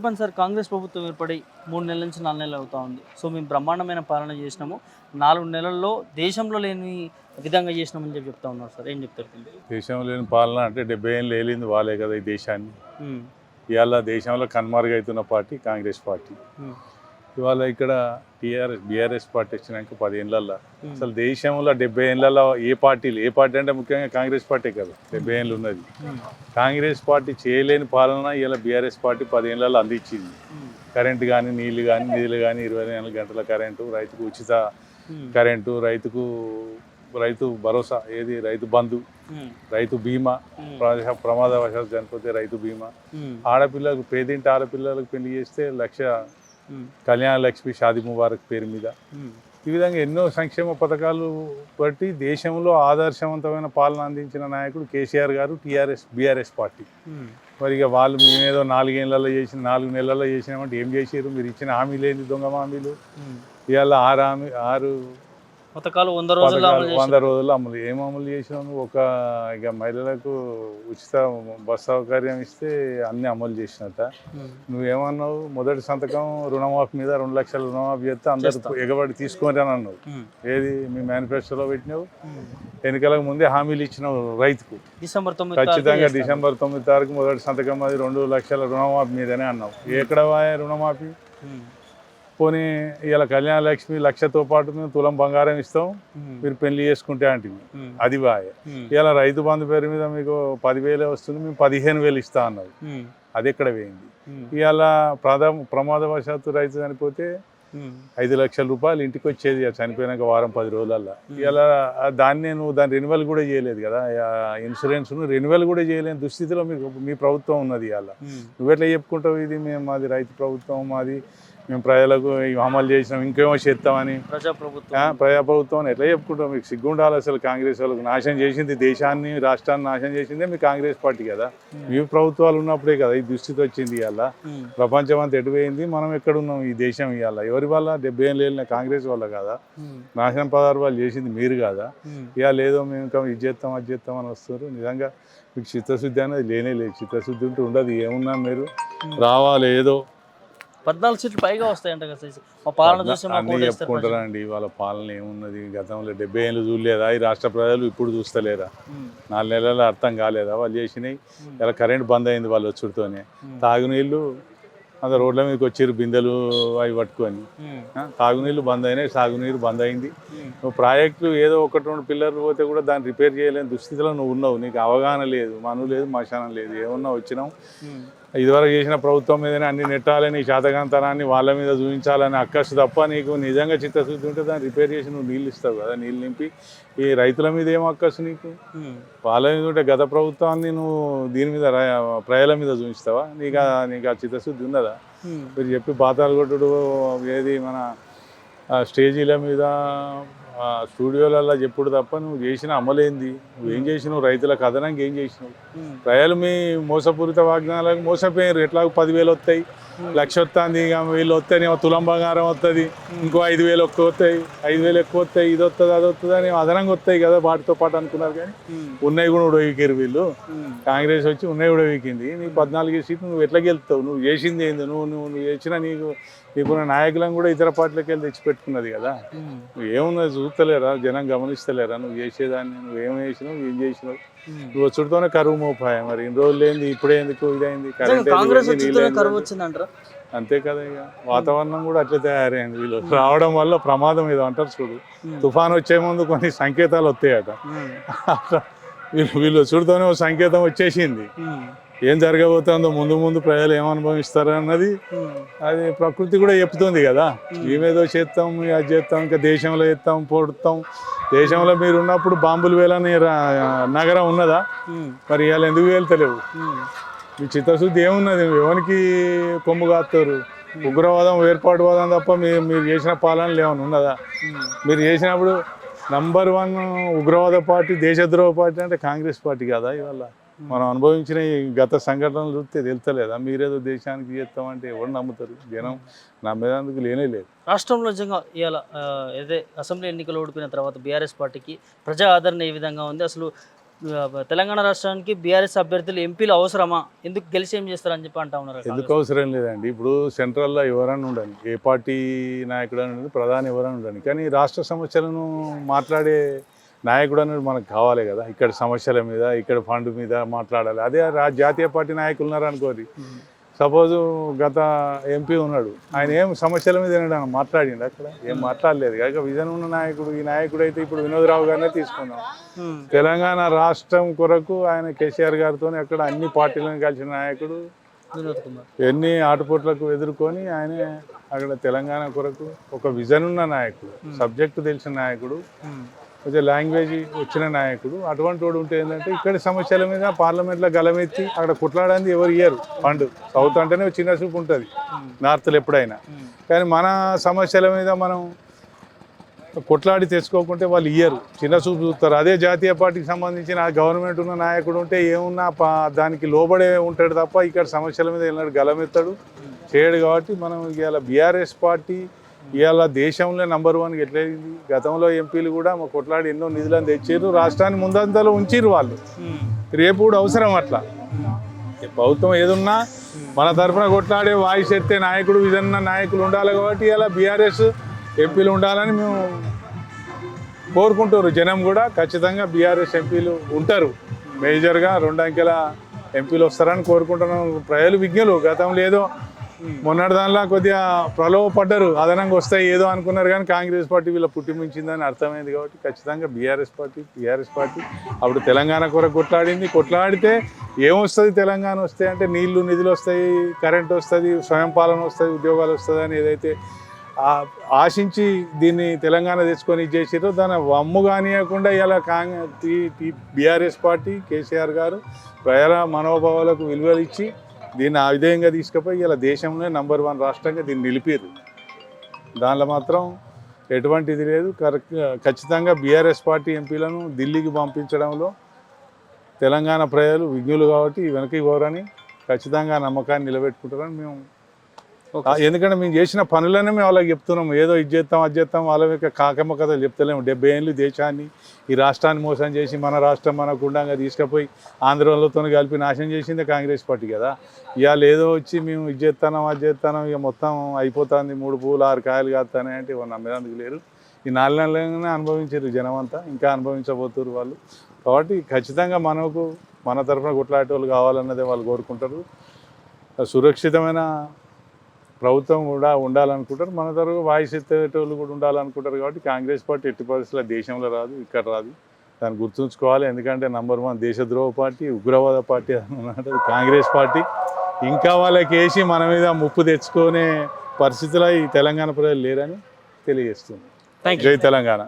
చెప్పండి సార్ కాంగ్రెస్ ప్రభుత్వం ఏర్పడి మూడు నెలల నుంచి నాలుగు నెలలు అవుతా ఉంది. సో మేము బ్రహ్మాండమైన పాలన చేసినాము. నాలుగు నెలల్లో దేశంలో లేని విధంగా చేసినామని చెప్పి చెప్తా ఉన్నారు సార్. ఏం చెప్తారు? దేశంలో లేని పాలన అంటే డెబ్బై ఏళ్ళు ఏలింది వాళ్ళే కదా ఈ దేశాన్ని. ఇవాళ దేశంలో కనుమరుగవుతున్న పార్టీ కాంగ్రెస్ పార్టీ. ఇవాళ ఇక్కడ టీఆర్ఎస్ బీఆర్ఎస్ పార్టీ వచ్చినాక పది ఏళ్ళల్లో ఉమ్, అసలు దేశంలో డెబ్బై ఏళ్ళలో ఏ పార్టీలు ఏ పార్టీ అంటే ముఖ్యంగా కాంగ్రెస్ పార్టీ కదా డెబ్బై ఏళ్ళు ఉన్నది. కాంగ్రెస్ పార్టీ చేయలేని పాలన ఇలా బీఆర్ఎస్ పార్టీ పది ఏళ్ళలో అందించింది కరెంటు కానీ నీళ్ళు కానీ నిధులు కానీ ఇరవై నాలుగు గంటల కరెంటు రైతుకు ఉచిత కరెంటు రైతుకు రైతు భరోసా ఏది? రైతు బంధు రైతు బీమా ప్రమాదవశాత్తు చనిపోతే రైతు బీమా. ఆడపిల్లలకు పేదింటి ఆడపిల్లలకు పెళ్ళి చేస్తే లక్ష కళ్యాణ లక్ష్మి షాది ముబారక్ పేరు మీద. ఉమ్, ఈ విధంగా ఎన్నో సంక్షేమ పథకాలు బట్టి దేశంలో ఆదర్శవంతమైన పాలన అందించిన నాయకుడు కేసీఆర్ గారు టీఆర్ఎస్ బీఆర్ఎస్ పార్టీ. ఉమ్, మరి ఇక వాళ్ళు మేమేదో నాలుగేళ్ళలో చేసిన నాలుగు నెలల్లో చేసినామంటే ఏం చేసారు మీరు ఇచ్చిన హామీలు ఏంది దొంగ హామీలు. ఇవాళ ఆరు హామీ ఆరు పథకాలు వంద రోజుల్లో అమలు పథకాలు వంద రోజులు అమలు ఏం అమలు చేసినాము ఒక ఇక మహిళలకు ఉచిత బస్ సౌకర్యం ఇస్తే అన్ని అమలు చేసినట్ట. నువ్వేమన్నావు? మొదటి సంతకం రుణమాఫీ మీద రెండు లక్షల రుణమాఫీ చేస్తే అందరు. ఎగబడి తీసుకోని అని అన్నావు. ఏది? మీ మేనిఫెస్టోలో పెట్టినావు. ఎన్నికలకు ముందే హామీలు ఇచ్చినావు రైతుకు. డిసెంబర్ తొమ్మిది ఖచ్చితంగా. డిసెంబర్ తొమ్మిది తారీఖు మొదటి సంతకం అది రెండు లక్షల రుణమాఫీ మీదనే అన్నావు. ఎక్కడ రుణమాఫీ? పోనీ ఇలా కళ్యాణ లక్ష్మి లక్షతో పాటు మేము తులం బంగారం ఇస్తాం మీరు పెళ్ళి చేసుకుంటే అంటే అది ఉమ్, ఇలా రైతు బంధు పేరు మీద మీకు పదివేలే వస్తుంది మేము పదిహేను వేలు ఇస్తా అన్నది అది ఎక్కడ ఉమ్, ఇవాళ ప్రధా ప్రమాదవశాత్తు రైతు చనిపోతే ఐదు లక్షల రూపాయలు ఇంటికి వచ్చేది చనిపోయినాక వారం పది రోజులల్లో. ఇలా దాన్ని నువ్వు దాని రెన్యువల్ కూడా చేయలేదు కదా. ఇన్సూరెన్స్ రెన్యువల్ కూడా చేయలేని దుస్థితిలో మీకు మీ ప్రభుత్వం ఉన్నది ఇవాళ నువ్వెట్లా చెప్పుకుంటావు ఇది? మేము మాది రైతు ప్రభుత్వం మాది మేము ప్రజలకు అమలు చేసినాం ఇంకేమో చేస్తామని. ప్రజాప్రభుత్వం. ప్రజాప్రభుత్వం అని ఎట్లా చెప్పుకుంటాం? మీకు సిగ్గుండాలి అసలు కాంగ్రెస్ వాళ్ళకి నాశనం చేసింది దేశాన్ని రాష్ట్రాన్ని నాశనం చేసిందే మీ కాంగ్రెస్ పార్టీ కదా. మీ ప్రభుత్వాలు ఉన్నప్పుడే కదా ఈ దుస్థితి వచ్చింది ఇవాళ. ఉమ్, ప్రపంచం అంతా ఎటుపోయింది మనం ఎక్కడున్నాం ఈ దేశం ఇవాళ? ఎవరి వల్ల? డెబ్బై ఏళ్ళు వెళ్ళిన కాంగ్రెస్ వల్ల కదా. ఉమ్, నాశనం పదార్థాలు చేసింది మీరు కాదా. ఇవాళ ఏదో మేము ఇంకా ఇది చేస్తాం అది చేస్తాం అని వస్తారు నిజంగా మీకు చిత్తశుద్ధి అనేది లేనే లేదు. చిత్తశుద్ధి ఉంటే ఉండదు. ఏమున్నా మీరు రావాలి ఏదో. పద్నాలుగు సీట్లు పైగా వస్తాయంట కదా. మా పాలన చూసి అన్నీ చెప్పుకుంటారండి వాళ్ళ పాలన ఏమున్నది? గతంలో డెబ్బై ఏళ్ళు చూడలేదా? ఈ రాష్ట్ర ప్రజలు ఇప్పుడు చూస్తలేరా? నాలుగు నెలల అర్థం కాలేదా? వాళ్ళు చేసినాయి. ఇలా కరెంట్ బంద్ అయింది వాళ్ళు వచ్చుడుతోనే తాగునీళ్ళు అంత రోడ్ల మీదకి వచ్చారు బిందెలు అవి పట్టుకొని. తాగునీళ్ళు బంద్ అయినాయి సాగునీరు బంద్ అయింది. నువ్వు ప్రాజెక్టులు ఏదో ఒకటి రెండు పిల్లర్లు పోతే కూడా దాన్ని రిపేర్ చేయలేని దుస్థితిలో నువ్వు ఉన్నావు. నీకు అవగాహన లేదు మను లేదు మశానం లేదు. ఏమన్నా వచ్చినావు ఇదివరకు చేసిన ప్రభుత్వం మీదనే అన్ని నెట్టాలని శాతకాంతరాన్ని వాళ్ళ మీద చూపించాలని అక్కసు తప్ప నీకు నిజంగా చిత్తశుద్ధి ఉంటే దాన్ని రిపేర్ చేసి నువ్వు నీళ్ళు ఇస్తావు కదా నీళ్ళు నింపి. ఈ రైతుల మీద ఏం అక్కసు నీకు? వాళ్ళ మీద ఉంటే గత ప్రభుత్వాన్ని నువ్వు దీని మీద ప్రజల మీద చూపిస్తావా? నీకు నీకు ఆ చిత్తశుద్ధి ఉన్నదా? మీరు చెప్పి బాతాలు కొట్టుడు ఏది మన స్టేజీల మీద స్టూడియోలలో చెప్పుడు తప్ప నువ్వు చేసిన అమలేంది? నువ్వేం చేసినావు? రైతులకు అదనంగా ఏం చేసినావు? ప్రజలు మీ మోసపూరిత వాగ్దానాలకు మోసపోయారు ఎట్లా పదివేలు వస్తాయి. లక్ష వస్తుంది వీళ్ళు వస్తేనేమో తులం బంగారం వస్తుంది ఇంకో ఐదు వేలు ఎక్కువ వస్తాయి ఐదు వేలు ఎక్కువ వస్తాయి ఇది వస్తుంది అది వస్తుంది అని అదనంగా వస్తాయి కదా వాటితో పాటు అనుకున్నారు కానీ ఉన్నాయి కూడా ఉడవికారు వీళ్ళు. కాంగ్రెస్ వచ్చి ఉన్నాయి కూడా వీకింది నీకు పద్నాలుగు సీట్లు నువ్వు ఎట్లా గెలుస్తావు నువ్వు చేసింది ఏంది? నువ్వు నువ్వు నువ్వు చేసిన నీకు నీకున్న నాయకులను కూడా ఇతర పార్టీలకు వెళ్ళి తెచ్చిపెట్టుకున్నది కదా. నువ్వు ఏమున్నది చూస్తలేరా? జనం గమనిస్తలేరా? నువ్వు చేసేదాన్ని నువ్వు ఏం చేసినావు ఏం చేసినావు? నువ్వు వచ్చుడుతోనే కరువు మోపాయ మరి? ఇన్ని రోజులు ఏంది? ఇప్పుడే ఎందుకు ఇదైంది? కరెంట్ అంతే కదా ఇక. వాతావరణం కూడా అట్లే తయారైంది. వీళ్ళు రావడం వల్ల ప్రమాదం ఏదో అంటారు చూడు. తుఫాన్ వచ్చే ముందు కొన్ని సంకేతాలు వస్తాయట. వీళ్ళు వీళ్ళు చూడుతోనే సంకేతం వచ్చేసింది. ఏం జరగబోతుందో ముందు ముందు ప్రజలు ఏమనుభవిస్తారు అన్నది అది ప్రకృతి కూడా చెప్తుంది కదా. మేమేదో చేస్తాం మేము అది చేస్తాం ఇంకా దేశంలో చేస్తాం పొడుతాం. దేశంలో మీరు ఉన్నప్పుడు బాంబులు వేలని నగరం ఉన్నదా? మరి ఇవాళ ఎందుకు వెళ్తలేవు మీ చిత్తశుద్ధి ఏమున్నది? ఎవరికి కొమ్ము కాస్తారు ఉగ్రవాదం వేర్పాటువాదం తప్ప మీరు మీరు చేసిన పాలనలు ఏమైనా ఉన్నదా? మీరు చేసినప్పుడు నంబర్ వన్ ఉగ్రవాద పార్టీ దేశద్రోహ పార్టీ అంటే కాంగ్రెస్ పార్టీ కదా ఇవాళ? మనం అనుభవించిన ఈ గత సంఘటనలు చూస్తే తెలుస్తలేదా? మీరేదో దేశానికి చేస్తామంటే ఎవరు నమ్ముతారు? జనం నమ్మేందుకు లేనే లేదు. రాష్ట్రంలో నిజంగా ఇవాళ ఏదే అసెంబ్లీ ఎన్నికలు ఓడిపోయిన తర్వాత బీఆర్ఎస్ పార్టీకి ప్రజా ఆదరణ ఏ విధంగా ఉంది? అసలు తెలంగాణ రాష్ట్రానికి బీఆర్ఎస్ అభ్యర్థులు ఎంపీలు అవసరమా? ఎందుకు గెలిచి ఏం చేస్తారని చెప్పి అంటా ఉన్నారు ఎందుకు అవసరం లేదండి? ఇప్పుడు సెంట్రల్లో ఎవరైనా ఉండని ఏ పార్టీ నాయకుడు అని ఉండని ప్రధాని ఎవరైనా ఉండని కానీ రాష్ట్ర సమస్యలను మాట్లాడే నాయకుడు అనేది మనకు కావాలి కదా. ఇక్కడ సమస్యల మీద ఇక్కడ ఫండ్ మీద మాట్లాడాలి. అదే జాతీయ పార్టీ నాయకులు ఉన్నారు అనుకోరి సపోజ్ గత ఎంపీ ఉన్నాడు. ఆయన ఏం సమస్యల మీద మాట్లాడిండు అక్కడ? ఏం మాట్లాడలేదు. కాక విజన్ ఉన్న నాయకుడు ఈ నాయకుడు అయితే ఇప్పుడు వినోదరావు గారినే తీసుకున్నాం తెలంగాణ రాష్ట్రం కొరకు ఆయన కేసీఆర్ గారితో అక్కడ అన్ని పార్టీలను కలిసిన నాయకుడు ఎన్ని ఆటుపోట్లకు ఎదుర్కొని ఆయన అక్కడ తెలంగాణ కొరకు ఒక విజన్ ఉన్న నాయకుడు సబ్జెక్టు తెలిసిన నాయకుడు. కొంచెం లాంగ్వేజ్ వచ్చిన నాయకుడు. అటువంటి వాడు ఉంటే ఏంటంటే ఇక్కడి సమస్యల మీద పార్లమెంట్లో గలమెత్తి అక్కడ కుట్లాడింది ఎవరు ఇయ్యరు. ఫండ్ సౌత్ అంటేనే చిన్న చూపు ఉంటుంది. నార్త్లో ఎప్పుడైనా. ఉమ్, కానీ మన సమస్యల మీద మనం కొట్లాడి తెచ్చుకోకుంటే వాళ్ళు ఇయ్యరు. చిన్న చూపు చూస్తారు. అదే జాతీయ పార్టీకి సంబంధించిన గవర్నమెంట్ ఉన్న నాయకుడు ఉంటే ఏమున్నా దానికి లోబడే ఉంటాడు తప్ప ఇక్కడ సమస్యల మీద వెళ్ళినాడు గలమెత్తాడు. చేయడు కాబట్టి మనం ఇవాళ బీఆర్ఎస్ పార్టీ ఇవాళ దేశంలో నంబర్ వన్కి ఎట్లయింది? గతంలో ఎంపీలు కూడా మా కొట్లాడి ఎన్నో నిధులను తెచ్చారు రాష్ట్రాన్ని ముందంతలో ఉంచారు వాళ్ళు. రేపు కూడా అవసరం అట్లా. ప్రభుత్వం ఏదున్నా మన తరఫున కొట్లాడే వాయిస్ ఎత్తే నాయకుడు విజన్న నాయకులు ఉండాలి కాబట్టి ఇలా బీఆర్ఎస్ ఎంపీలు ఉండాలని మేము కోరుకుంటారు జనం కూడా ఖచ్చితంగా బీఆర్ఎస్ ఎంపీలు ఉంటారు. మేజర్గా రెండు అంకెల ఎంపీలు వస్తారని కోరుకుంటున్నాం. ప్రజలు విజ్ఞులు. గతంలో ఏదో మొన్నటి దానిలో కొద్దిగా ప్రలోభపడ్డారు. అదనంగా వస్తాయి ఏదో అనుకున్నారు కానీ కాంగ్రెస్ పార్టీ వీళ్ళ పుట్టిమించిందని అర్థమైంది కాబట్టి ఖచ్చితంగా బీఆర్ఎస్ పార్టీ టీఆర్ఎస్ పార్టీ. అప్పుడు తెలంగాణ కొరకు కొట్లాడింది. కొట్లాడితే ఏమొస్తుంది తెలంగాణ వస్తాయి అంటే నీళ్ళు నిధులు వస్తాయి కరెంట్ వస్తుంది స్వయం పాలన వస్తుంది ఉద్యోగాలు వస్తుంది అని ఏదైతే ఆశించి దీన్ని తెలంగాణ తెచ్చుకొని ఇది చేసిరో దాని వమ్ము కానియకుండా ఇలా కాంగ్రెస్ బీఆర్ఎస్ పార్టీ కేసీఆర్ గారు ప్రజల మనోభావాలకు విలువలు ఇచ్చి దీన్ని ఆ విధంగా తీసుకుపోయి ఇలా దేశంలో నంబర్ వన్ రాష్ట్రంగా దీన్ని నిలిపారు దానిలో మాత్రం ఎటువంటిది లేదు. ఖచ్చితంగా బీఆర్ఎస్ పార్టీ ఎంపీలను ఢిల్లీకి పంపించడంలో తెలంగాణ ప్రజలు విజ్ఞులు కాబట్టి వెనక్కి పోరని ఖచ్చితంగా నమ్మకాన్ని నిలబెట్టుకుంటారని మేము ఎందుకంటే మేము చేసిన పనులనే మేము వాళ్ళకి చెప్తున్నాం. ఏదో ఇది చేస్తాం అది చేస్తాం. వాళ్ళ యొక్క కాకమ్మ కథలు చెప్తలేము. డెబ్బై ఏళ్ళు దేశాన్ని ఈ రాష్ట్రాన్ని మోసం చేసి మన రాష్ట్రం మన గుండంగా తీసుకుపోయి ఆంధ్రలతో కలిపి నాశనం చేసిందే కాంగ్రెస్ పార్టీ కదా. ఇవాళ ఏదో వచ్చి మేము ఇది చేస్తాం అది చేస్తాం ఇక మొత్తం అయిపోతుంది. మూడు పూలు ఆరు కాయలు కాస్తానే అంటే ఇవాళ నమ్మేందుకు లేరు. ఈ నాలుగు నెలలనే అనుభవించారు జనం అంతా ఇంకా అనుభవించబోతున్నారు వాళ్ళు. కాబట్టి ఖచ్చితంగా మనకు మన తరఫున కొట్లాడే వాళ్ళు కావాలన్నదే వాళ్ళు కోరుకుంటారు. సురక్షితమైన ప్రభుత్వం కూడా ఉండాలనుకుంటారు. మన తరఫు వాయిస్ ఎత్తేటోళ్ళు కూడా ఉండాలనుకుంటారు కాబట్టి కాంగ్రెస్ పార్టీ ఎట్టి పరిస్థితుల్లో దేశంలో రాదు ఇక్కడ రాదు. దాన్ని గుర్తుంచుకోవాలి. ఎందుకంటే నంబర్ వన్ దేశద్రోహ పార్టీ ఉగ్రవాద పార్టీ అని ఉన్నది. కాంగ్రెస్ పార్టీ ఇంకా వాళ్ళకి వేసి మన మీద ముప్పు తెచ్చుకునే పరిస్థితిలో ఈ తెలంగాణ ప్రజలు లేరని తెలియజేస్తుంది జై తెలంగాణ.